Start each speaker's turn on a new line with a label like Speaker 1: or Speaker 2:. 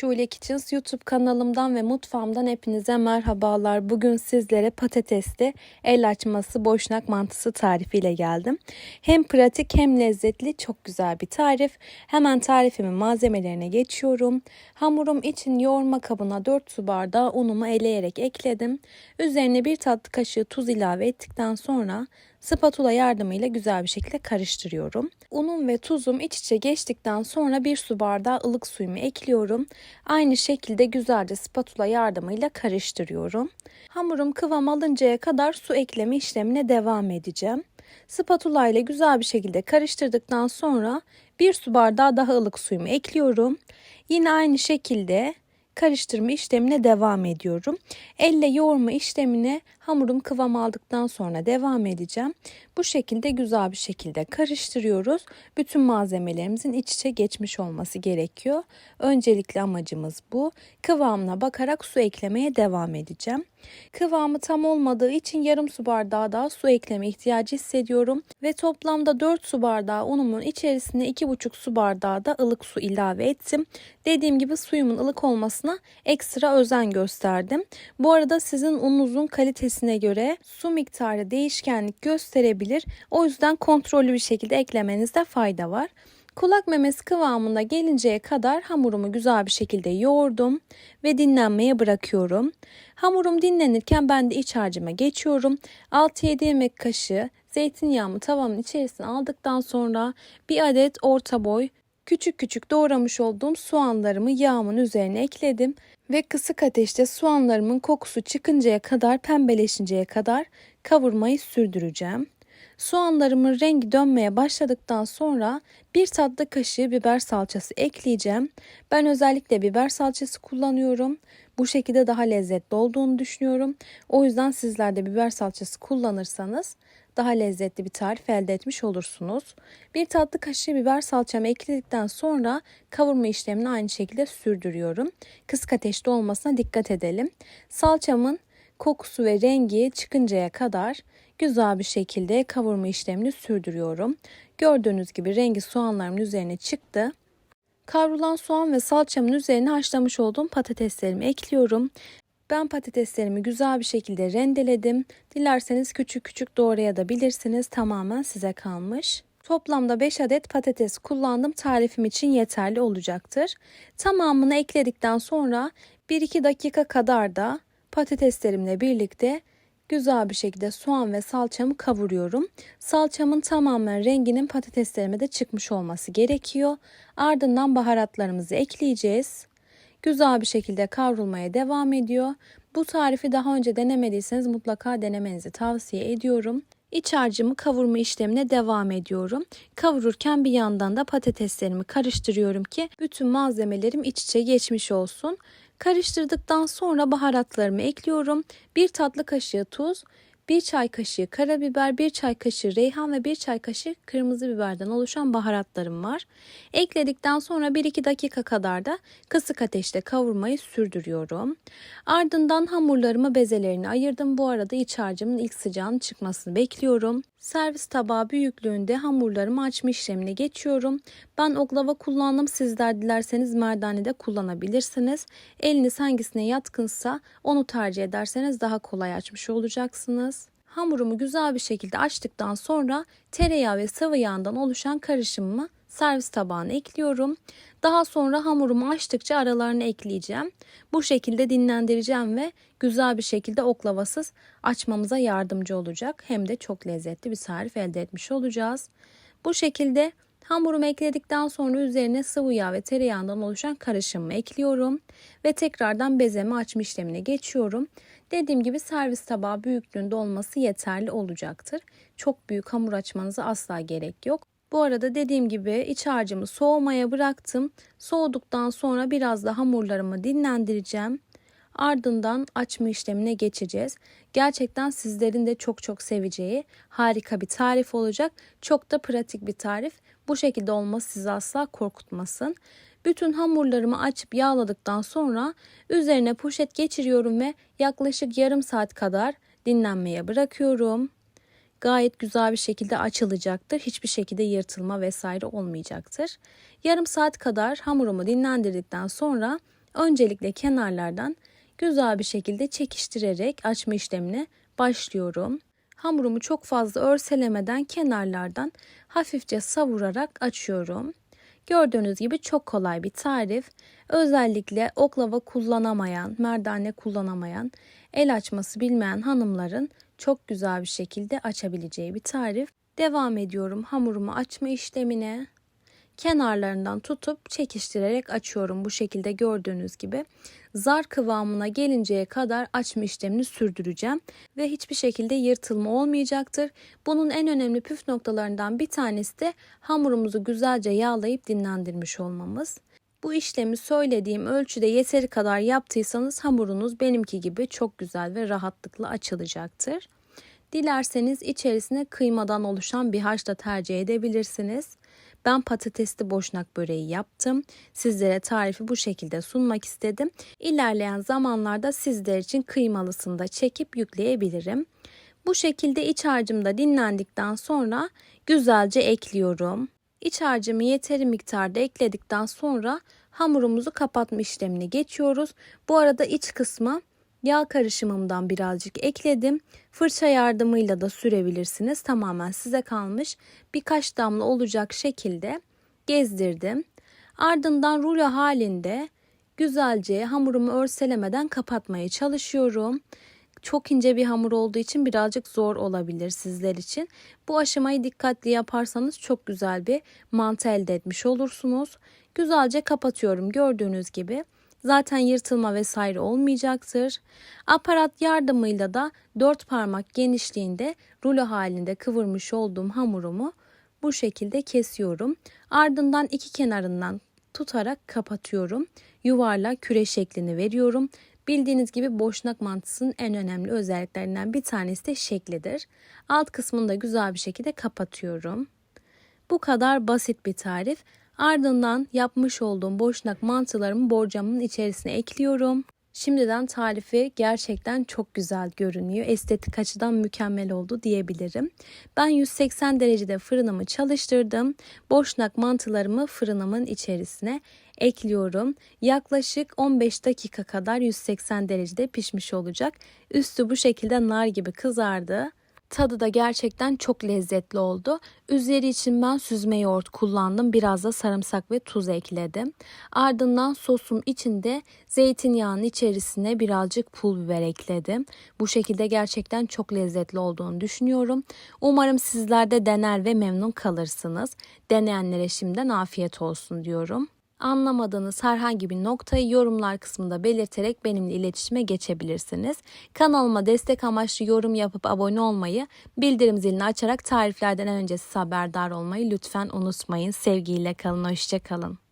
Speaker 1: Şule Kitchens YouTube kanalımdan ve mutfağımdan hepinize merhabalar. Bugün sizlere patatesli el açması boşnak mantısı tarifiyle geldim. Hem pratik hem lezzetli çok güzel bir tarif. Hemen tarifimin malzemelerine geçiyorum. Hamurum için yoğurma kabına 4 su bardağı unumu eleyerek ekledim. Üzerine bir tatlı kaşığı tuz ilave ettikten sonra Spatula yardımıyla güzel bir şekilde karıştırıyorum. Unum ve tuzum iç içe geçtikten sonra bir su bardağı ılık suyumu ekliyorum. Aynı şekilde güzelce spatula yardımıyla karıştırıyorum. Hamurum kıvam alıncaya kadar su ekleme işlemine devam edeceğim. Spatula ile güzel bir şekilde karıştırdıktan sonra bir su bardağı daha ılık suyumu ekliyorum. Yine aynı şekilde karıştırma işlemine devam ediyorum. Elle yoğurma işlemine hamurum kıvam aldıktan sonra devam edeceğim. Bu şekilde güzel bir şekilde karıştırıyoruz. Bütün malzemelerimizin iç içe geçmiş olması gerekiyor. Öncelikli amacımız bu. Kıvamına bakarak su eklemeye devam edeceğim. Kıvamı tam olmadığı için yarım su bardağı daha su ekleme ihtiyacı hissediyorum ve toplamda 4 su bardağı unumun içerisine 2,5 su bardağı da ılık su ilave ettim. Dediğim gibi suyumun ılık olmasına ekstra özen gösterdim. Bu arada sizin ununuzun kalitesine göre su miktarı değişkenlik gösterebilir. O yüzden kontrollü bir şekilde eklemenizde fayda var. Kulak memesi kıvamına gelinceye kadar hamurumu güzel bir şekilde yoğurdum ve dinlenmeye bırakıyorum. Hamurum dinlenirken ben de iç harcıma geçiyorum. 6-7 yemek kaşığı zeytinyağımı tavamın içerisine aldıktan sonra bir adet orta boy küçük küçük doğramış olduğum soğanlarımı yağımın üzerine ekledim ve kısık ateşte soğanlarımın kokusu çıkıncaya kadar pembeleşinceye kadar kavurmayı sürdüreceğim. Soğanlarımın rengi dönmeye başladıktan sonra bir tatlı kaşığı biber salçası ekleyeceğim. Ben özellikle biber salçası kullanıyorum. Bu şekilde daha lezzetli olduğunu düşünüyorum. O yüzden sizler de biber salçası kullanırsanız daha lezzetli bir tarif elde etmiş olursunuz. Bir tatlı kaşığı biber salçamı ekledikten sonra kavurma işlemini aynı şekilde sürdürüyorum. Kısık ateşte olmasına dikkat edelim. Salçamın kokusu ve rengi çıkıncaya kadar güzel bir şekilde kavurma işlemini sürdürüyorum. Gördüğünüz gibi rengi soğanlarımın üzerine çıktı. Kavrulan soğan ve salçamın üzerine haşlamış olduğum patateslerimi ekliyorum. Ben patateslerimi güzel bir şekilde rendeledim. Dilerseniz küçük küçük doğrayabilirsiniz. Tamamen size kalmış. Toplamda 5 adet patates kullandım. Tarifim için yeterli olacaktır. Tamamını ekledikten sonra 1-2 dakika kadar da patateslerimle birlikte güzel bir şekilde soğan ve salçamı kavuruyorum. Salçamın tamamen renginin patateslerime de çıkmış olması gerekiyor. Ardından baharatlarımızı ekleyeceğiz. Güzel bir şekilde kavrulmaya devam ediyor. Bu tarifi daha önce denemediyseniz mutlaka denemenizi tavsiye ediyorum. İç harcımı kavurma işlemine devam ediyorum. Kavururken bir yandan da patateslerimi karıştırıyorum ki bütün malzemelerim iç içe geçmiş olsun. Karıştırdıktan sonra baharatlarımı ekliyorum. Bir tatlı kaşığı tuz, 1 çay kaşığı karabiber, 1 çay kaşığı reyhan ve 1 çay kaşığı kırmızı biberden oluşan baharatlarım var. Ekledikten sonra 1-2 dakika kadar da kısık ateşte kavurmayı sürdürüyorum. Ardından hamurlarımı bezelerine ayırdım. Bu arada iç harcımın ilk sıcağının çıkmasını bekliyorum. Servis tabağı büyüklüğünde hamurlarımı açma işlemine geçiyorum. Ben oklava kullandım. Sizler dilerseniz merdane de kullanabilirsiniz. Eliniz hangisine yatkınsa onu tercih ederseniz daha kolay açmış olacaksınız. Hamurumu güzel bir şekilde açtıktan sonra tereyağı ve sıvı yağından oluşan karışımımı servis tabağına ekliyorum. Daha sonra hamurumu açtıkça aralarını ekleyeceğim. Bu şekilde dinlendireceğim ve güzel bir şekilde oklavasız açmamıza yardımcı olacak. Hem de çok lezzetli bir tarif elde etmiş olacağız. Bu şekilde hamurumu ekledikten sonra üzerine sıvı yağ ve tereyağından oluşan karışımımı ekliyorum. Ve tekrardan bezemi açma işlemine geçiyorum. Dediğim gibi servis tabağı büyüklüğünde olması yeterli olacaktır. Çok büyük hamur açmanıza asla gerek yok. Bu arada dediğim gibi iç harcımı soğumaya bıraktım. Soğuduktan sonra biraz da hamurlarımı dinlendireceğim. Ardından açma işlemine geçeceğiz. Gerçekten sizlerin de çok çok seveceği harika bir tarif olacak. Çok da pratik bir tarif. Bu şekilde olması sizi asla korkutmasın. Bütün hamurlarımı açıp yağladıktan sonra üzerine poşet geçiriyorum ve yaklaşık yarım saat kadar dinlenmeye bırakıyorum gayet güzel bir şekilde açılacaktır. Hiçbir şekilde yırtılma vesaire olmayacaktır. Yarım saat kadar hamurumu dinlendirdikten sonra Öncelikle kenarlardan güzel bir şekilde çekiştirerek açma işlemine başlıyorum. Hamurumu çok fazla örselemeden kenarlardan hafifçe savurarak açıyorum. Gördüğünüz gibi çok kolay bir tarif. Özellikle oklava kullanamayan, merdane kullanamayan, el açması bilmeyen hanımların çok güzel bir şekilde açabileceği bir tarif. Devam ediyorum hamurumu açma işlemine. Kenarlarından tutup çekiştirerek açıyorum bu şekilde gördüğünüz gibi. Zar kıvamına gelinceye kadar açma işlemini sürdüreceğim ve hiçbir şekilde yırtılma olmayacaktır. Bunun en önemli püf noktalarından bir tanesi de hamurumuzu güzelce yağlayıp dinlendirmiş olmamız. Bu işlemi söylediğim ölçüde yeteri kadar yaptıysanız hamurunuz benimki gibi çok güzel ve rahatlıkla açılacaktır. Dilerseniz içerisine kıymadan oluşan bir haş da tercih edebilirsiniz. Ben patatesli boşnak böreği yaptım. Sizlere tarifi bu şekilde sunmak istedim. İlerleyen zamanlarda sizler için kıymalısını da çekip yükleyebilirim. Bu şekilde iç harcım da dinlendikten sonra güzelce ekliyorum. İç harcımı yeteri miktarda ekledikten sonra hamurumuzu kapatma işlemine geçiyoruz. Bu arada iç kısmı Yağ karışımımdan birazcık ekledim. Fırça yardımıyla da sürebilirsiniz. Tamamen size kalmış. Birkaç damla olacak şekilde gezdirdim. Ardından rulo halinde güzelce hamurumu örselemeden kapatmaya çalışıyorum. Çok ince bir hamur olduğu için birazcık zor olabilir sizler için. Bu aşamayı dikkatli yaparsanız çok güzel bir mantı elde etmiş olursunuz. Güzelce kapatıyorum gördüğünüz gibi zaten yırtılma vesaire olmayacaktır. Aparat yardımıyla da dört parmak genişliğinde rulo halinde kıvırmış olduğum hamurumu bu şekilde kesiyorum. Ardından iki kenarından tutarak kapatıyorum. Yuvarlak küre şeklini veriyorum. Bildiğiniz gibi boşnak mantısının en önemli özelliklerinden bir tanesi de şeklidir. Alt kısmını da güzel bir şekilde kapatıyorum. Bu kadar basit bir tarif. Ardından yapmış olduğum boşnak mantılarımı borcamın içerisine ekliyorum. Şimdiden tarifi gerçekten çok güzel görünüyor. Estetik açıdan mükemmel oldu diyebilirim. Ben 180 derecede fırınımı çalıştırdım. Boşnak mantılarımı fırınımın içerisine ekliyorum. Yaklaşık 15 dakika kadar 180 derecede pişmiş olacak. Üstü bu şekilde nar gibi kızardı. Tadı da gerçekten çok lezzetli oldu. Üzeri için ben süzme yoğurt kullandım. Biraz da sarımsak ve tuz ekledim. Ardından sosum içinde zeytinyağının içerisine birazcık pul biber ekledim. Bu şekilde gerçekten çok lezzetli olduğunu düşünüyorum. Umarım sizler de dener ve memnun kalırsınız. Deneyenlere şimdiden afiyet olsun diyorum. Anlamadığınız herhangi bir noktayı yorumlar kısmında belirterek benimle iletişime geçebilirsiniz. Kanalıma destek amaçlı yorum yapıp abone olmayı, bildirim zilini açarak tariflerden en önce siz haberdar olmayı lütfen unutmayın. Sevgiyle kalın, hoşçakalın.